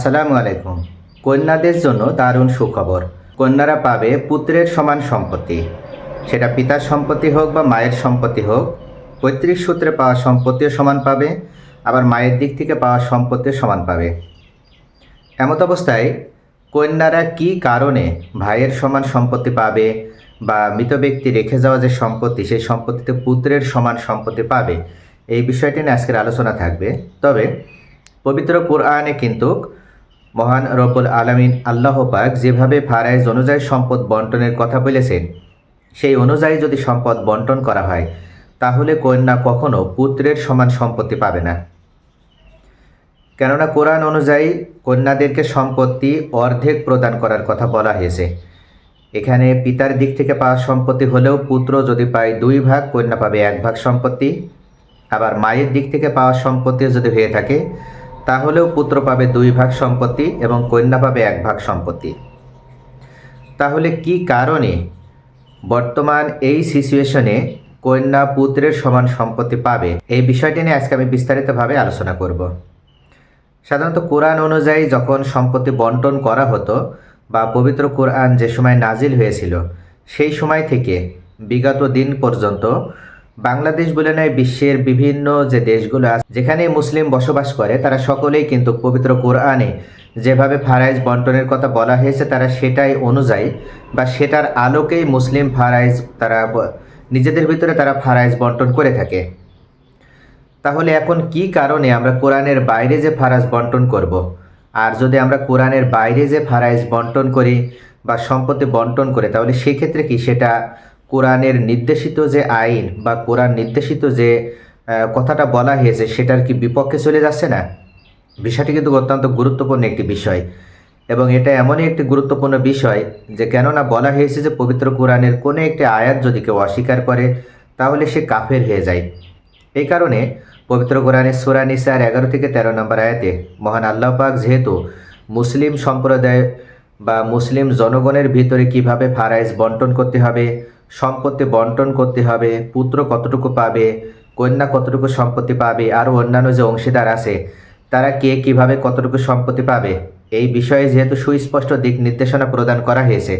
আসসালামু আলাইকুম। কন্যাদের জন্য দারুণ সুখবর। কন্যারা পাবে পুত্রের সমান সম্পত্তি। সেটা পিতার সম্পত্তি হোক বা মায়ের সম্পত্তি হোক, পৈতৃক সূত্রে পাওয়া সম্পত্তিও সমান পাবে, আবার মায়ের দিক থেকে পাওয়া সম্পত্তিও সমান পাবে। এমত অবস্থায় কন্যারা কি কারণে ভাইয়ের সমান সম্পত্তি পাবে বা মৃত ব্যক্তি রেখে যাওয়া যে সম্পত্তি, সেই সম্পত্তিতে পুত্রের সমান সম্পত্তি পাবে? এই বিষয়টি নিয়ে আজকের আলোচনা থাকবে। তবে পবিত্র কোরআনে কিন্তু মহান রব্বুল আলমিন আল্লাহ পাক যেভাবে ফারাইজ অনুযায়ী সম্পদ বন্টনের কথা বলেছেন, সেই অনুযায়ী যদি সম্পদ বন্টন করা হয়, তাহলে কন্যা কখনো পুত্রের সমান সম্পত্তি পাবে না। কেননা কোরআন অনুযায়ী কন্যাদেরকে সম্পত্তি অর্ধেক প্রদান করার কথা বলা হয়েছে। এখানে পিতার দিক থেকে পাওয়া সম্পত্তি হলেও পুত্র যদি পায় দুই ভাগ, কন্যা পাবে এক ভাগ সম্পত্তি। আবার মায়ের দিক থেকে পাওয়া সম্পত্তি যদি হয়ে থাকে তাহলেও পুত্র পাবে দুই ভাগ সম্পত্তি এবং কন্যা পাবে এক ভাগ সম্পত্তি। তাহলে কি কারণে বর্তমান এই সিচুয়েশনে কন্যা পুত্রের সমান সম্পত্তি পাবে? এই বিষয়টি নিয়ে আজকে আমি বিস্তারিতভাবে আলোচনা করব। সাধারণত কোরআন অনুযায়ী যখন সম্পত্তি বন্টন করা হতো বা পবিত্র কোরআন যে সময় নাজিল হয়েছিল, সেই সময় থেকে বিগত দিন পর্যন্ত বাংলাদেশ বলে নয়, বিশ্বের বিভিন্ন যে দেশগুলো আছে, যেখানে মুসলিম বসবাস করে, তারা সকলেই কিন্তু পবিত্র কোরআনে যেভাবে ফারাইজ বন্টনের কথা বলা হয়েছে, তারা সেটাই অনুযায়ী বা সেটার আলোকেই মুসলিম ফারাইজ তারা নিজেদের ভিতরে তারা ফারাইজ বন্টন করে থাকে তাহলে এখন কি কারণে আমরা কোরআনের বাইরে যে ফারাজ বন্টন করব। আর যদি আমরা কোরআনের বাইরে যে ফারাইজ বন্টন করি বা সম্পত্তি বন্টন করে, তাহলে সেক্ষেত্রে কি সেটা কোরআনের নির্দেশিত যে আইন বা কোরআন নির্দেশিত যে কথাটা বলা হয়েছে, সেটার কি বিপক্ষে চলে যাচ্ছে না? বিষয়টি কিন্তু অত্যন্ত গুরুত্বপূর্ণ একটি বিষয়। এবং এটা এমনই একটি গুরুত্বপূর্ণ বিষয় যে, কেননা বলা হয়েছে যে, পবিত্র কোরআনের কোনো একটি আয়াত যদি কেউ অস্বীকার করে, তাহলে সে কাফের হয়ে যায়। এই কারণে পবিত্র কোরআনের সুরা নিসার এগারো থেকে তেরো নম্বর আয়াতে মহান আল্লাহ পাক যেহেতু মুসলিম সম্প্রদায় বা মুসলিম জনগণের ভিতরে কীভাবে ফারাইজ বন্টন করতে হবে সম্পত্তি বন্টন করতে হবে, পুত্র কতটুকু পাবে, কন্যা কতটুকু সম্পত্তি পাবে আরও অন্যান্য যে অংশীদার আছে, তারা কে কীভাবে কতটুকু সম্পত্তি পাবে? এই বিষয়ে যেহেতু সুস্পষ্ট দিক নির্দেশনা প্রদান করা হয়েছে।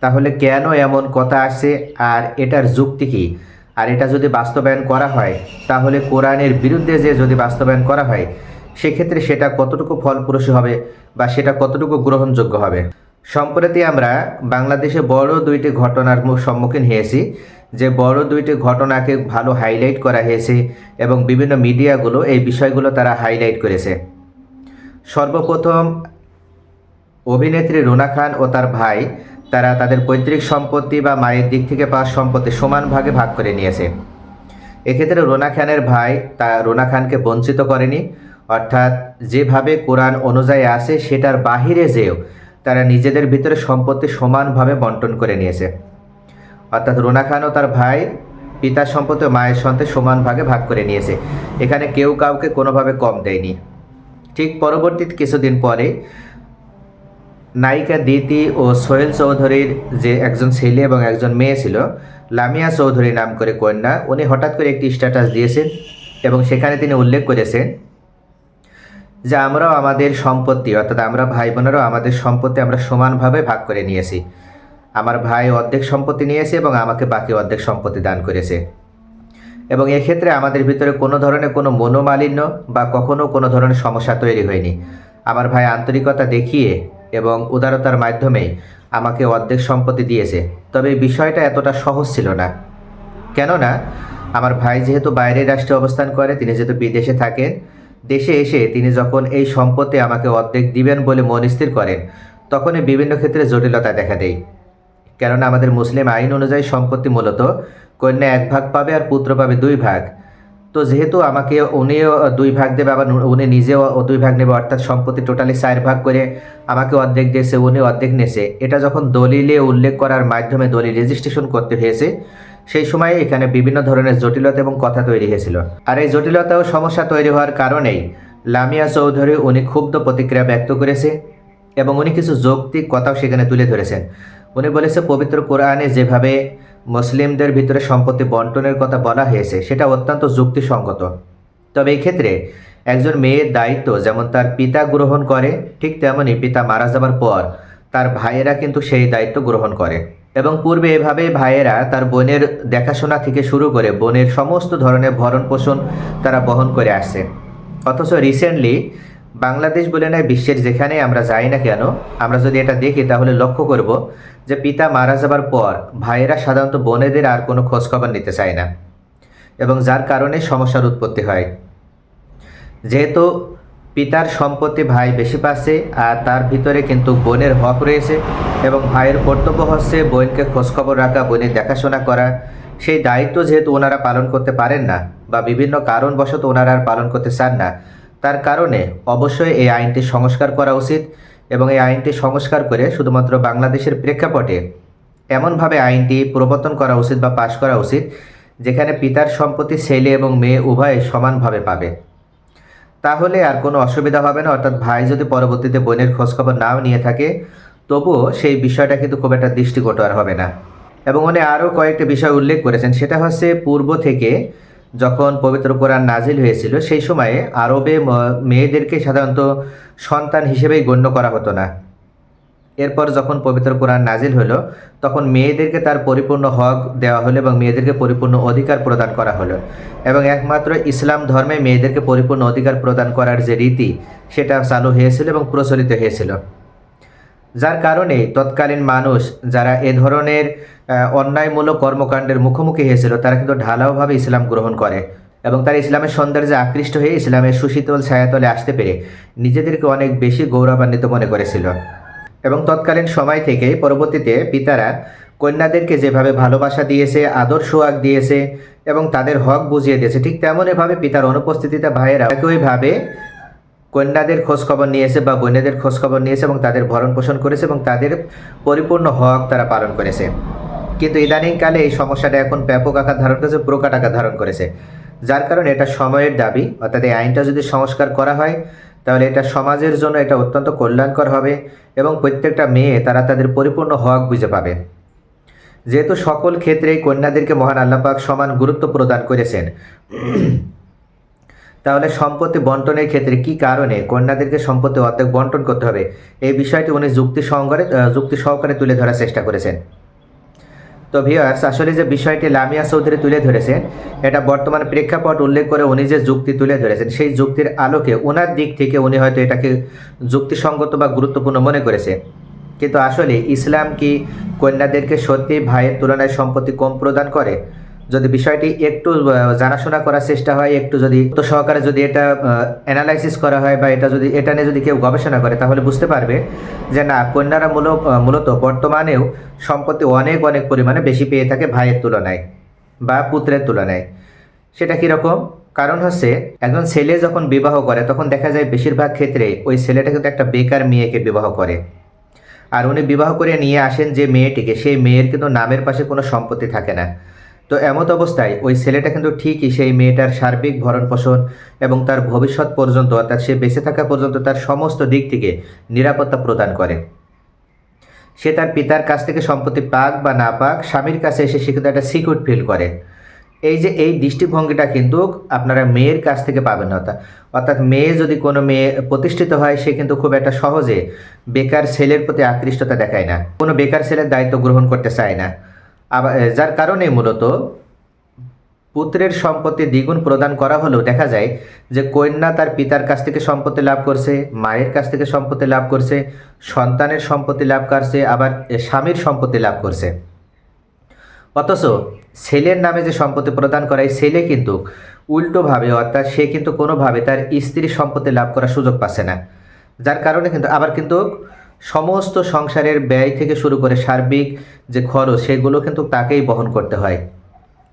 তাহলে কেন এমন কথা আসছে, আর এটার যুক্তি কী? আর এটা যদি বাস্তবায়ন করা হয়, তাহলে কোরআনের বিরুদ্ধে যে যদি বাস্তবায়ন করা হয়, সেক্ষেত্রে সেটা কতটুকু ফলপ্রসূ হবে বা সেটা কতটুকু গ্রহণযোগ্য হবে? সম্প্রতি আমরা বাংলাদেশে বড় দুইটি ঘটনার সম্মুখীন হয়েছি। যে বড় দুইটি ঘটনাকে ভালো হাইলাইট করা হয়েছে এবং বিভিন্ন মিডিয়াগুলো এই বিষয়গুলো তারা হাইলাইট করেছে। সর্বপ্রথম অভিনেত্রী রুনা খান ও তার ভাই, তারা তাদের পৈতৃক সম্পত্তি বা মায়ের দিক থেকে পাওয়া সম্পত্তি সমান ভাগে ভাগ করে নিয়েছে। এক্ষেত্রে রোনা খানের ভাই তা রোনা খানকে বঞ্চিত করেনি। অর্থাৎ যেভাবে কোরআন অনুযায়ী আসে সেটার বাহিরে যেও তারা নিজেদের ভিতরে সম্পত্তি সমানভাবে বন্টন করে নিয়েছে। অর্থাৎ রোনা খান ও তার ভাই পিতার সম্পত্তি মায়ের সন্তে সমান ভাগে ভাগ করে নিয়েছে। এখানে কেউ কাউকে কোনোভাবে কম দেয়নি। ঠিক পরবর্তী কিছুদিন পরে নায়িকা দিতি ও সোহেল চৌধুরীর যে একজন ছেলে এবং একজন মেয়ে ছিল, লামিয়া চৌধুরী নাম করে কন্যা, উনি হঠাৎ করে একটি স্ট্যাটাস দিয়েছেন এবং সেখানে তিনি উল্লেখ করেছেন যে আমরাও আমাদের সম্পত্তি, অর্থাৎ আমরা ভাই বোনেরাও আমাদের সম্পত্তি আমরা সমানভাবে ভাগ করে নিয়েছি। আমার ভাই অর্ধেক সম্পত্তি নিয়েছে এবং আমাকে বাকি অর্ধেক সম্পত্তি দান করেছে। এবং এক্ষেত্রে আমাদের ভিতরে কোনো ধরনের কোনো মনোমালিন্য বা কখনো কোনো ধরনের সমস্যা তৈরি হয়নি। আমার ভাই আন্তরিকতা দেখিয়ে এবং উদারতার মাধ্যমে আমাকে অর্ধেক সম্পত্তি দিয়েছে। তবে বিষয়টা এতটা সহজ ছিল না। কেননা, আমার ভাই যেহেতু বাইরের রাষ্ট্রে অবস্থান করে, তিনি যেহেতু বিদেশে থাকেন দেশে এসে তিনি যখন এই সম্পত্তি আমাকে অর্ধেক দিবেন বলে মন স্থির করেন, তখনই বিভিন্ন ক্ষেত্রে জটিলতা দেখা দেয়। কেননা আমাদের মুসলিম আইন অনুযায়ী সম্পত্তি মূলত কন্যা এক ভাগ পাবে আর পুত্র পাবে দুই ভাগ। তো যেহেতু আমাকে উনিও দুই ভাগ দেবে, আবার উনি নিজেও দুই ভাগ নেবে, অর্থাৎ সম্পত্তি টোটালি চার ভাগ করে আমাকে অর্ধেক দিয়েছে উনি অর্ধেক নেছে, এটা যখন দলিলে উল্লেখ করার মাধ্যমে দলিল রেজিস্ট্রেশন করতে হয়েছে সেই সময়ে এখানে বিভিন্ন ধরনের জটিলতা এবং কথা তৈরি হয়েছিল। আর এই জটিলতা ও সমস্যা তৈরি হওয়ার কারণেই লামিয়া চৌধুরী উনি ক্ষুব্ধ প্রতিক্রিয়া ব্যক্ত করেছে এবং উনি কিছু যৌক্তিক কথাও সেখানে তুলে ধরেছেন। উনি বলেছে, পবিত্র কোরআনে যেভাবে মুসলিমদের ভিতরে সম্পত্তি বন্টনের কথা বলা হয়েছে, সেটা অত্যন্ত যুক্তিসঙ্গত। তবে এই ক্ষেত্রে একজন মেয়ের দায়িত্ব যেমন তার পিতা গ্রহণ করে, ঠিক তেমনই পিতা মারা যাবার পর তার ভাইয়েরা কিন্তু সেই দায়িত্ব গ্রহণ করে। এবং পূর্বে এভাবে ভাইয়েরা তার বোনের দেখাশোনা থেকে শুরু করে বোনের সমস্ত ধরনের ভরণ পোষণ তারা বহন করে আসছে। অথচ রিসেন্টলি বাংলাদেশ বলে নয় বিশ্বের যেখানে আমরা যাই না কেন, আমরা যদি এটা দেখি তাহলে লক্ষ্য করব যে পিতা মারা যাবার পর ভাইয়েরা সাধারণত বোনেদের আর কোনো খোঁজখবর নিতে চায় না এবং যার কারণে সমস্যার উৎপত্তি হয়। যেহেতু পিতার সম্পত্তি ভাই বেশি পাচ্ছে, আর তার ভিতরে কিন্তু বোনের হক রয়েছে এবং ভাইয়ের কর্তব্য হচ্ছে বোনকে খোঁজখবর রাখা, বোনের দেখাশোনা করা। সেই দায়িত্ব যেহেতু ওনারা পালন করতে পারেন না বা বিভিন্ন কারণবশত ওনারা আর পালন করতে চান না, তার কারণে অবশ্যই এই আইনটি সংস্কার করা উচিত এবং এই আইনটি সংস্কার করে শুধুমাত্র বাংলাদেশের প্রেক্ষাপটে এমনভাবে আইনটি প্রবর্তন করা উচিত বা পাশ করা উচিত, যেখানে পিতার সম্পত্তি ছেলে এবং মেয়ে উভয়ে সমানভাবে পাবে। তাহলে আর কোনো অসুবিধা হবে না। অর্থাৎ ভাই যদি পরবর্তীতে বোনের খোঁজখবর নাও নিয়ে থাকে, তবুও সেই বিষয়টা কিন্তু খুব একটা দৃষ্টিকটু আর হবে না। এবং উনি আরও কয়েকটি বিষয় উল্লেখ করেছেন। সেটা হচ্ছে পূর্ব থেকে যখন পবিত্র কোরআন নাজিল হয়েছিল, সেই সময়ে আরবে মেয়েদেরকে সাধারণত সন্তান হিসেবেই গণ্য করা হতো না। এরপর যখন পবিত্র কোরআন নাজিল হলো, তখন মেয়েদেরকে তার পরিপূর্ণ হক দেওয়া হলো এবং মেয়েদেরকে পরিপূর্ণ অধিকার প্রদান করা হলো। এবং একমাত্র ইসলাম ধর্মে মেয়েদেরকে পরিপূর্ণ অধিকার প্রদান করার যে রীতি, সেটা চালু হয়েছিল এবং প্রচলিত হয়েছিল। যার কারণে তৎকালীন মানুষ যারা এ ধরনের অন্যায়মূলক কর্মকাণ্ডের মুখোমুখি হয়েছিল, তারা কিন্তু ঢালাওভাবে ইসলাম গ্রহণ করে এবং তারা ইসলামের সৌন্দর্যে আকৃষ্ট হয়ে ইসলামের সুশীতল ছায়াতলে আসতে পেরে নিজেদেরকে অনেক বেশি গৌরবান্বিত মনে করেছিল। এবং তৎকালীন সময় থেকেই পরবর্তীতে পিতারা কন্যাদেরকে যেভাবে ভালোবাসা দিয়েছে, আদর সোয়াগ দিয়েছে এবং তাদের হক বুঝিয়ে দিয়েছে, ঠিক তেমনইভাবে পিতার অনুপস্থিতিতে ভাইয়েরা একইভাবে কন্যাদের খোঁজখবর নিয়েছে বা বোনেদের খোঁজখবর নিয়েছে এবং তাদের ভরণ পোষণ করেছে এবং তাদের পরিপূর্ণ হক তারা পালন করেছে। কিন্তু ইদানিংকালে এই সমস্যাটা এখন ব্যাপক আকার ধারণ করেছে, প্রকাট আকার ধারণ করেছে। যার কারণে এটা সময়ের দাবি, অর্থাৎ এই আইনটা যদি সংস্কার করা হয় তাহলে এটা সমাজের জন্য এটা অত্যন্ত কল্যাণকর হবে এবং প্রত্যেকটা মেয়ে তারা তাদের পরিপূর্ণ হক বুঝে পাবে। যেহেতু সকল ক্ষেত্রেই কন্যাদেরকে মহান আল্লাপাক সমান গুরুত্ব প্রদান করেছেন, তাহলে সম্পত্তি বন্টনের ক্ষেত্রে কি কারণে কন্যাদেরকে সম্পত্তি অর্ধেক বন্টন করতে হবে? এই বিষয়টি উনি যুক্তি সহকারে যুক্তি সহকারে তুলে ধরার চেষ্টা করেছেন। তো ভিওয়ার্স আসলে যে বিষয়টি লামিয়া চৌধুরী তুলে ধরেছেন, এটা বর্তমান প্রেক্ষাপট উল্লেখ করে উনি যে যুক্তি তুলে ধরেছেন, সেই যুক্তির আলোকে ওনার দিক থেকে উনি হয়তো এটাকে যুক্তিসঙ্গত বা গুরুত্বপূর্ণ মনে করেছেন। কিন্তু আসলে ইসলাম কি কন্যাদেরকে সত্যি ভাইয়ের তুলনায় সম্পত্তি কম প্রদান করে? যদি বিষয়টি একটু জানাশোনা করার চেষ্টা হয়, একটু যদি, তো সহকারে যদি এটা অ্যানালাইসিস করা হয় বা এটা যদি, এটা নিয়ে যদি কেউ গবেষণা করে, তাহলে বুঝতে পারবে যে না, কন্যারা মূলক মূলত বর্তমানেও সম্পত্তি অনেক অনেক পরিমাণে বেশি পেয়ে থাকে ভাইয়ের তুলনায় বা পুত্রের তুলনায়। সেটা কীরকম? কারণ হচ্ছে, একজন ছেলে যখন বিবাহ করে, তখন দেখা যায় বেশিরভাগ ক্ষেত্রে ওই ছেলেটা কিন্তু একটা বেকার মেয়েকে বিবাহ করে। আর উনি বিবাহ করে নিয়ে আসেন যে মেয়েটিকে, সেই মেয়ের কিন্তু নামের পাশে কোনো সম্পত্তি থাকে না। তো এমত অবস্থায় ওই ছেলেটা কিন্তু ঠিকই সেই মেয়েটার সার্বিক ভরণ পোষণ এবং তার ভবিষ্যৎ পর্যন্ত, অর্থাৎ সে বেঁচে থাকা পর্যন্ত তার সমস্ত দিক থেকে নিরাপত্তা প্রদান করে। সে তার পিতার কাছ থেকে সম্পত্তি পাক বা না পাক, স্বামীর কাছে এসে সে কিন্তু একটা সিকিউর ফিল করে। এই যে এই দৃষ্টিভঙ্গিটা কিন্তু আপনারা মেয়ের কাছ থেকে পাবেন না, অর্থাৎ অর্থাৎ মেয়ে যদি কোনো মেয়ে প্রতিষ্ঠিত হয়, সে কিন্তু খুব একটা সহজে বেকার ছেলের প্রতি আকৃষ্টতা দেখায় না, কোনো বেকার ছেলের দায়িত্ব গ্রহণ করতে চায় না। যার কারণে মূলত পুত্রের সম্পত্তি দ্বিগুণ প্রদান করা হলেও দেখা যায় যে কন্যা তার পিতার কাছ থেকে সম্পত্তি লাভ করছে, মায়ের কাছ থেকে সম্পত্তি লাভ করছে, সন্তানের সম্পত্তি লাভ করছে, আবার স্বামীর সম্পত্তি লাভ করছে। অথচ ছেলের নামে যে সম্পত্তি প্রদান করায়, ছেলে কিন্তু উল্টোভাবে, অর্থাৎ সে কিন্তু কোনোভাবে তার স্ত্রীর সম্পত্তি লাভ করার সুযোগ পাচ্ছে না। যার কারণে কিন্তু, আবার কিন্তু সমস্ত সংসারের ব্যয় থেকে শুরু করে সার্বিক যে খরচ, সেগুলো কিন্তু তাকেই বহন করতে হয়।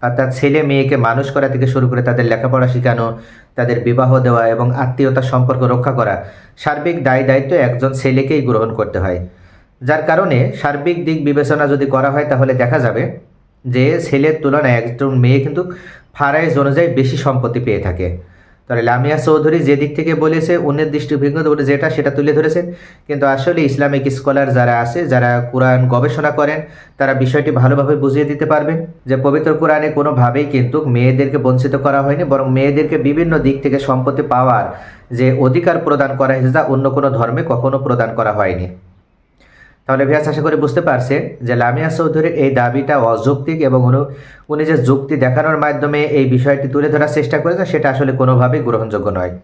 অর্থাৎ ছেলে মেয়েকে মানুষ করা থেকে শুরু করে তাদের লেখাপড়া শেখানো, তাদের বিবাহ দেওয়া এবং আত্মীয়তার সম্পর্ক রক্ষা করা, সার্বিক দায় দায়িত্ব একজন ছেলেকেই গ্রহণ করতে হয়। যার কারণে সার্বিক দিক বিবেচনা যদি করা হয় তাহলে দেখা যাবে যে ছেলের তুলনায় একজন মেয়ে কিন্তু ফারাইজ অনুযায়ী বেশি সম্পত্তি পেয়ে থাকে। তাহলে লামিয়া চৌধুরী যে দিক থেকে বলেছে, অন্যের দৃষ্টিভঙ্গি যেটা, সেটা তুলে ধরেছেন কিন্তু আসলে ইসলামিক স্কলার যারা আছে, যারা কোরআন গবেষণা করেন, তারা বিষয়টি ভালোভাবে বুঝিয়ে দিতে পারবেন যে পবিত্র কোরআনে কোনোভাবেই কিন্তু মেয়েদেরকে বঞ্চিত করা হয়নি, বরং মেয়েদেরকে বিভিন্ন দিক থেকে সম্পত্তি পাওয়ার যে অধিকার প্রদান করা হয়েছে, তা অন্য কোনো ধর্মে কখনো প্রদান করা হয়নি। তাহলে ভিয়াস আশা করি বুঝতে পারছেন যে লামিয়া চৌধুরীর এই দাবিটা অযৌক্তিক এবং উনি- যে যুক্তি দেখানোর মাধ্যমে এই বিষয়টি তুলে ধরার চেষ্টা করেছেন, সেটা আসলে কোনোভাবেই গ্রহণযোগ্য নয়।